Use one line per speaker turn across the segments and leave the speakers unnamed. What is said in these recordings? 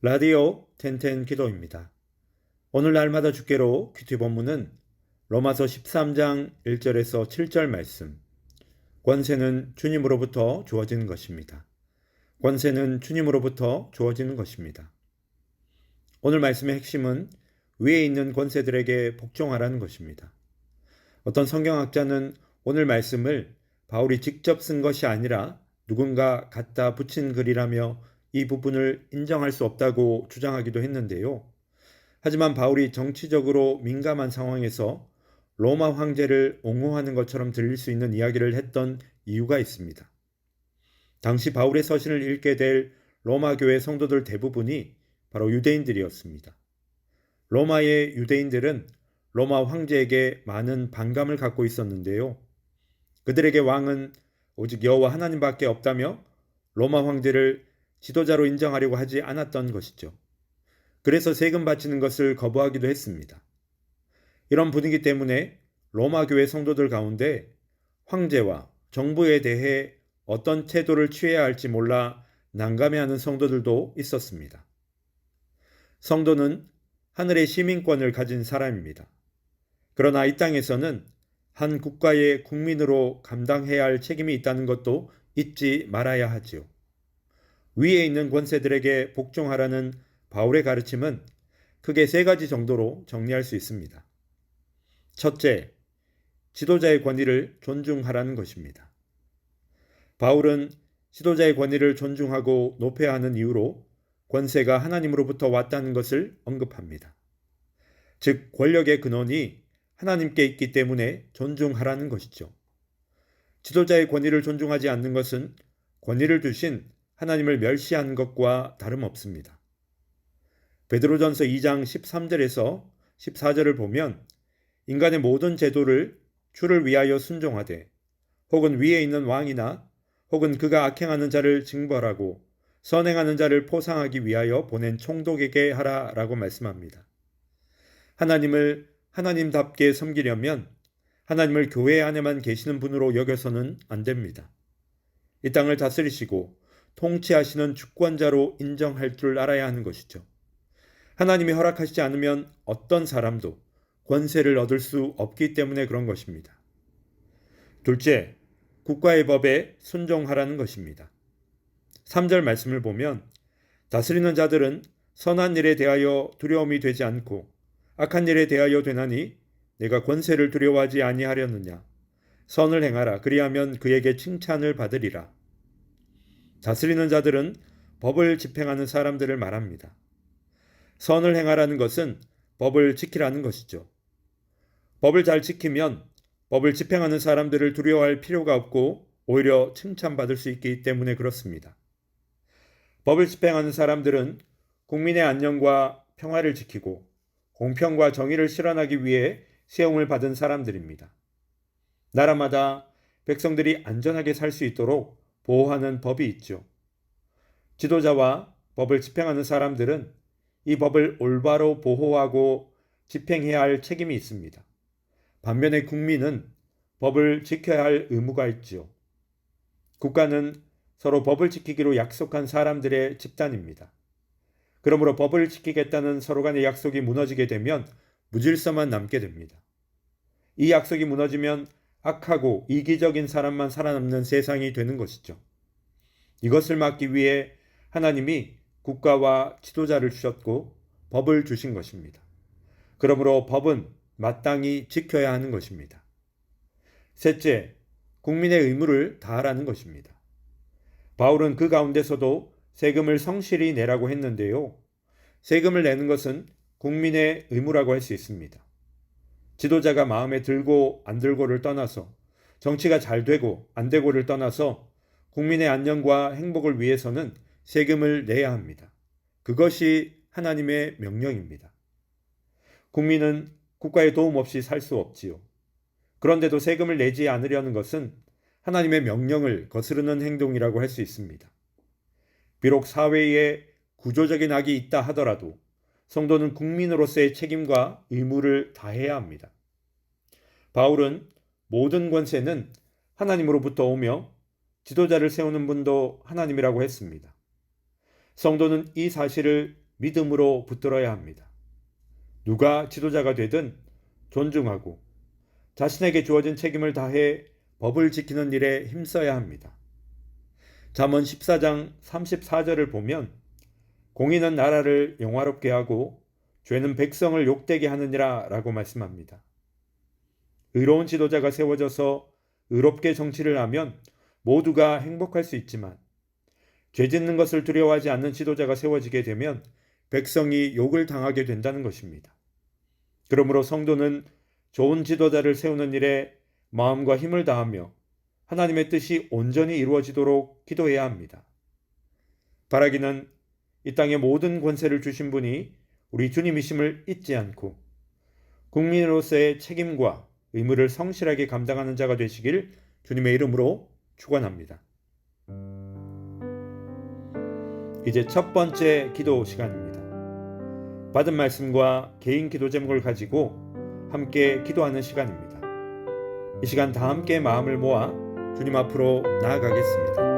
라디오 텐텐 기도입니다. 오늘 날마다 주께로 큐티 본문은 로마서 13장 1절에서 7절 말씀. 권세는 주님으로부터 주어지는 것입니다. 권세는 주님으로부터 주어지는 것입니다. 오늘 말씀의 핵심은 위에 있는 권세들에게 복종하라는 것입니다. 어떤 성경학자는 오늘 말씀을 바울이 직접 쓴 것이 아니라 누군가 갖다 붙인 글이라며 이 부분을 인정할 수 없다고 주장하기도 했는데요. 하지만 바울이 정치적으로 민감한 상황에서 로마 황제를 옹호하는 것처럼 들릴 수 있는 이야기를 했던 이유가 있습니다. 당시 바울의 서신을 읽게 될 로마 교회 성도들 대부분이 바로 유대인들이었습니다. 로마의 유대인들은 로마 황제에게 많은 반감을 갖고 있었는데요. 그들에게 왕은 오직 여호와 하나님밖에 없다며 로마 황제를 지도자로 인정하려고 하지 않았던 것이죠. 그래서 세금 바치는 것을 거부하기도 했습니다. 이런 분위기 때문에 로마 교회 성도들 가운데 황제와 정부에 대해 어떤 태도를 취해야 할지 몰라 난감해하는 성도들도 있었습니다. 성도는 하늘의 시민권을 가진 사람입니다. 그러나 이 땅에서는 한 국가의 국민으로 감당해야 할 책임이 있다는 것도 잊지 말아야 하지요. 위에 있는 권세들에게 복종하라는 바울의 가르침은 크게 세 가지 정도로 정리할 수 있습니다. 첫째, 지도자의 권위를 존중하라는 것입니다. 바울은 지도자의 권위를 존중하고 높여야 하는 이유로 권세가 하나님으로부터 왔다는 것을 언급합니다. 즉, 권력의 근원이 하나님께 있기 때문에 존중하라는 것이죠. 지도자의 권위를 존중하지 않는 것은 권위를 주신 하나님을 멸시한 것과 다름없습니다. 베드로전서 2장 13절에서 14절을 보면 인간의 모든 제도를 주를 위하여 순종하되 혹은 위에 있는 왕이나 혹은 그가 악행하는 자를 징벌하고 선행하는 자를 포상하기 위하여 보낸 총독에게 하라라고 말씀합니다. 하나님을 하나님답게 섬기려면 하나님을 교회 안에만 계시는 분으로 여겨서는 안 됩니다. 이 땅을 다스리시고 통치하시는 주권자로 인정할 줄 알아야 하는 것이죠. 하나님이 허락하시지 않으면 어떤 사람도 권세를 얻을 수 없기 때문에 그런 것입니다. 둘째, 국가의 법에 순종하라는 것입니다. 3절 말씀을 보면 다스리는 자들은 선한 일에 대하여 두려움이 되지 않고 악한 일에 대하여 되나니 내가 권세를 두려워하지 아니하려느냐 선을 행하라 그리하면 그에게 칭찬을 받으리라 다스리는 자들은 법을 집행하는 사람들을 말합니다. 선을 행하라는 것은 법을 지키라는 것이죠. 법을 잘 지키면 법을 집행하는 사람들을 두려워할 필요가 없고 오히려 칭찬받을 수 있기 때문에 그렇습니다. 법을 집행하는 사람들은 국민의 안녕과 평화를 지키고 공평과 정의를 실현하기 위해 세움을 받은 사람들입니다. 나라마다 백성들이 안전하게 살 수 있도록 보호하는 법이 있죠. 지도자와 법을 집행하는 사람들은 이 법을 올바로 보호하고 집행해야 할 책임이 있습니다. 반면에 국민은 법을 지켜야 할 의무가 있지요. 국가는 서로 법을 지키기로 약속한 사람들의 집단입니다. 그러므로 법을 지키겠다는 서로 간의 약속이 무너지게 되면 무질서만 남게 됩니다. 이 약속이 무너지면 악하고 이기적인 사람만 살아남는 세상이 되는 것이죠. 이것을 막기 위해 하나님이 국가와 지도자를 주셨고 법을 주신 것입니다. 그러므로 법은 마땅히 지켜야 하는 것입니다. 셋째, 국민의 의무를 다하라는 것입니다. 바울은 그 가운데서도 세금을 성실히 내라고 했는데요. 세금을 내는 것은 국민의 의무라고 할 수 있습니다. 지도자가 마음에 들고 안 들고를 떠나서 정치가 잘 되고 안 되고를 떠나서 국민의 안녕과 행복을 위해서는 세금을 내야 합니다. 그것이 하나님의 명령입니다. 국민은 국가의 도움 없이 살 수 없지요. 그런데도 세금을 내지 않으려는 것은 하나님의 명령을 거스르는 행동이라고 할 수 있습니다. 비록 사회에 구조적인 악이 있다 하더라도 성도는 국민으로서의 책임과 의무를 다해야 합니다. 바울은 모든 권세는 하나님으로부터 오며 지도자를 세우는 분도 하나님이라고 했습니다. 성도는 이 사실을 믿음으로 붙들어야 합니다. 누가 지도자가 되든 존중하고 자신에게 주어진 책임을 다해 법을 지키는 일에 힘써야 합니다. 잠언 14장 34절을 보면 공의는 나라를 영화롭게 하고 죄는 백성을 욕되게 하느니라 라고 말씀합니다. 의로운 지도자가 세워져서 의롭게 정치를 하면 모두가 행복할 수 있지만 죄 짓는 것을 두려워하지 않는 지도자가 세워지게 되면 백성이 욕을 당하게 된다는 것입니다. 그러므로 성도는 좋은 지도자를 세우는 일에 마음과 힘을 다하며 하나님의 뜻이 온전히 이루어지도록 기도해야 합니다. 바라기는 이 땅의 모든 권세를 주신 분이 우리 주님이심을 잊지 않고 국민으로서의 책임과 의무를 성실하게 감당하는 자가 되시길 주님의 이름으로 축원합니다. 이제 첫 번째 기도 시간입니다. 받은 말씀과 개인 기도 제목을 가지고 함께 기도하는 시간입니다. 이 시간 다 함께 마음을 모아 주님 앞으로 나아가겠습니다.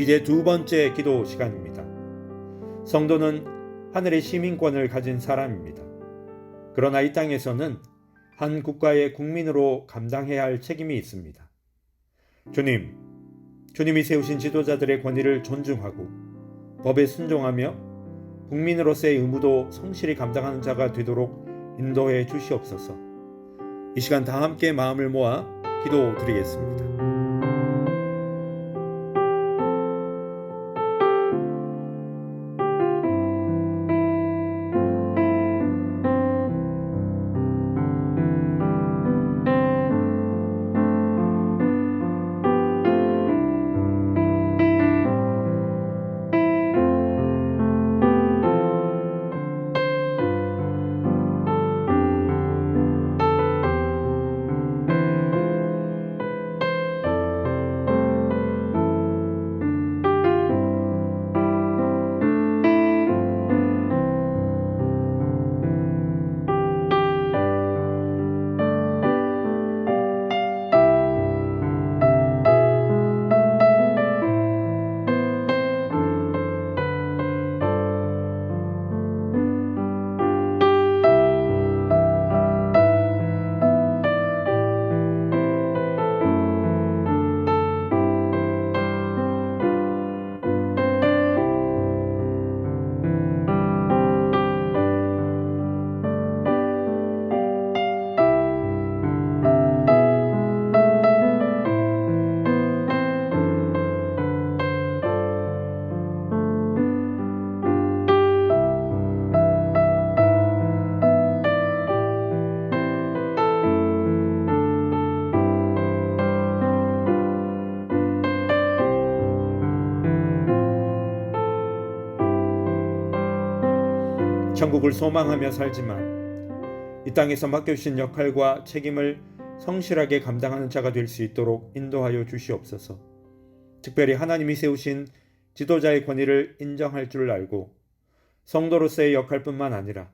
이제 두 번째 기도 시간입니다. 성도는 하늘의 시민권을 가진 사람입니다. 그러나 이 땅에서는 한 국가의 국민으로 감당해야 할 책임이 있습니다. 주님, 주님이 세우신 지도자들의 권위를 존중하고 법에 순종하며 국민으로서의 의무도 성실히 감당하는 자가 되도록 인도해 주시옵소서. 이 시간 다 함께 마음을 모아 기도 드리겠습니다. 천국을 소망하며 살지만 이 땅에서 맡겨주신 역할과 책임을 성실하게 감당하는 자가 될 수 있도록 인도하여 주시옵소서. 특별히 하나님이 세우신 지도자의 권위를 인정할 줄 알고 성도로서의 역할뿐만 아니라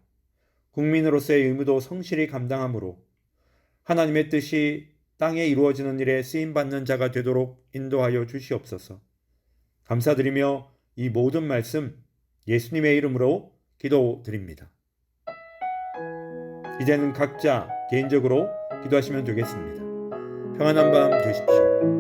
국민으로서의 의무도 성실히 감당함으로 하나님의 뜻이 땅에 이루어지는 일에 쓰임 받는 자가 되도록 인도하여 주시옵소서. 감사드리며 이 모든 말씀 예수님의 이름으로 기도드립니다. 이제는 각자 개인적으로 기도하시면 되겠습니다. 평안한 밤 되십시오.